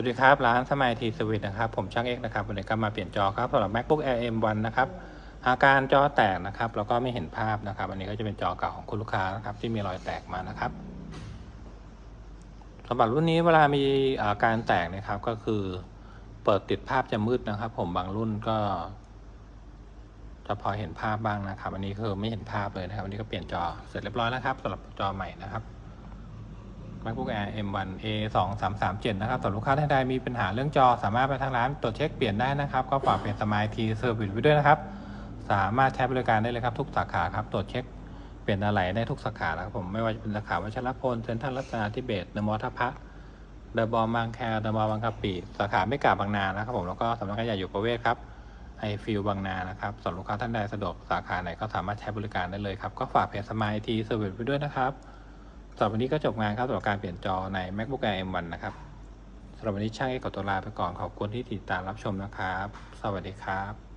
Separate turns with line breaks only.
วัสดีครับ ร้านสมัยทีสวิตนะครับ ผมช่างเอกนะครับวันนี้ก็มาเปลี่ยนจอครับสำหรับ macbook air m1 นะครับอาการจอแตกนะครับ แล้วก็ไม่เห็นภาพนะครับ อันนี้ก็จะเป็นจอเก่าของคุณลูกค้านะครับ ที่มีรอยแตกมานะครับสำหรับรุ่นนี้เวลามีอาการแตกนะครับ ก็คือเปิดติดภาพจะมืดนะครับ ผมบางรุ่นก็ จะพอเห็นภาพบ้างนะครับ อันนี้คือไม่เห็นภาพเลยนะครับ อันนี้ก็เปลี่ยนจอเสร็จเรียบร้อยแล้วครับสำหรับจอใหม่นะครับ MacBook Air M1 A 2 3 3 7 นะครับสำหรับลูกค้าท่านใดมีปัญหาเรื่องจอสามารถไปทางร้านตรวจเช็คเปลี่ยนได้นะครับ ก็ฝากเป็นสมายทีเซอร์วิสไว้ด้วยนะครับ สามารถใช้บริการได้เลยครับทุกสาขาครับตรวจเช็คเปลี่ยนอะไรได้ทุกสาขานะครับผมไม่ว่าจะเป็นสาขาวัชรพลเซ็นทรัลรัตนาธิเบศเดอะมอลล์ท่าพระเดอะบอลล์บางแคเดอะมอลล์บางกะปิสาขาไม่กาบบางนานะครับผมแล้วก็สำนักงานใหญ่อยู่ประเวศครับไอฟิลบางนานะครับสำหรับลูกค้าท่านใดสะดวกสาขาไหนก็สามารถใช้บริการได้เลยครับ ก็ฝากเพจสมายทีเซอร์วิสไว้ด้วยนะครับ สำหรับวันนี้ก็จบงานครับสำหรับการเปลี่ยนจอใน MacBook Air M1 นะครับสำหรับวันนี้ช่างเอกขอตัวลาไปก่อนขอบคุณที่ติดตามรับชมนะครับ สวัสดีครับ